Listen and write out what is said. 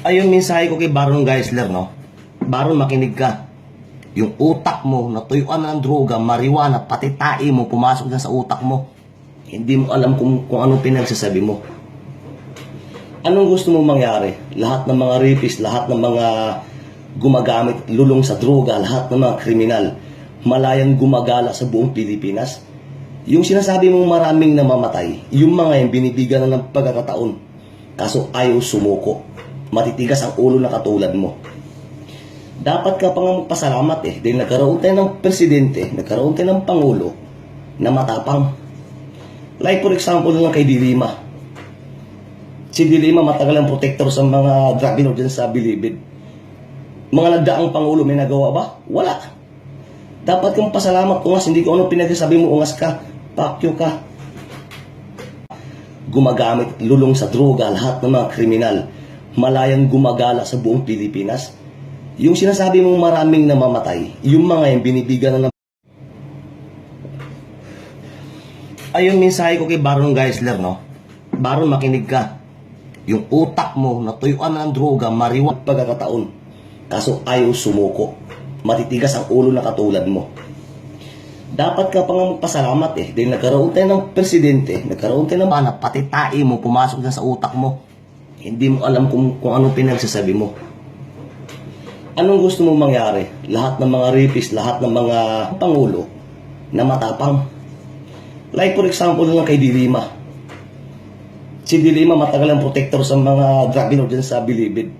Ayun, mensahe ko kay Baron Geisler, no? Baron, makinig ka. Yung utak mo, natuyuan na ng droga, marijuana, pati tae mo, pumasok na sa utak mo. Hindi mo alam kung, kung anong pinagsasabi mo. Anong gusto mo mangyari? Lahat ng mga rapist, lahat ng mga gumagamit, lulong sa droga, lahat ng mga kriminal, malayang gumagala sa buong Pilipinas. Yung sinasabi mong maraming namamatay, yung mga yung binibigyan na ng pagkakataon, kaso ayaw sumuko. Matitigas ang ulo na katulad mo. Dapat ka pa nga magpasalamat eh, dahil nagkaroon tayo ng presidente, nagkaroon tayo ng pangulo na matapang. Like for example lang kay Dilima. Si Dilima matagal ang protector sa mga drug dyan sa Bilibid. Mga nagdaang pangulo may nagawa ba? Wala. Dapat kang pasalamat ungas, hindi ko ano pinagsasabi mo ungas ka, pakyo ka. Gumagamit, lulong sa droga, lahat ng mga kriminal, malayang gumagala sa buong Pilipinas. Yung sinasabi mong maraming namamatay, yung mga yung binibigyan na ng Ayun, mensahe ko kay Baron Geisler, no? Baron, makinig ka. Yung utak mo, natuyuan na ng droga, mariwan pagkakataon. Kaso ayaw sumuko. Matitigas ang ulo na katulad mo. Dapat ka pa nga magpasalamat eh. Dahil nagkaroon tayo ng presidente, nagkaroon tayo ng mana, pati tae mo, pumasok na sa utak mo. Hindi mo alam kung, kung anong pinagsasabi mo. Anong gusto mong mangyari? Lahat ng mga rapist, lahat ng mga pangulo na matapang. Like for example lang kay Dilima. Si Dilima matagal ang protector sa mga drug dyan sa Bilibid.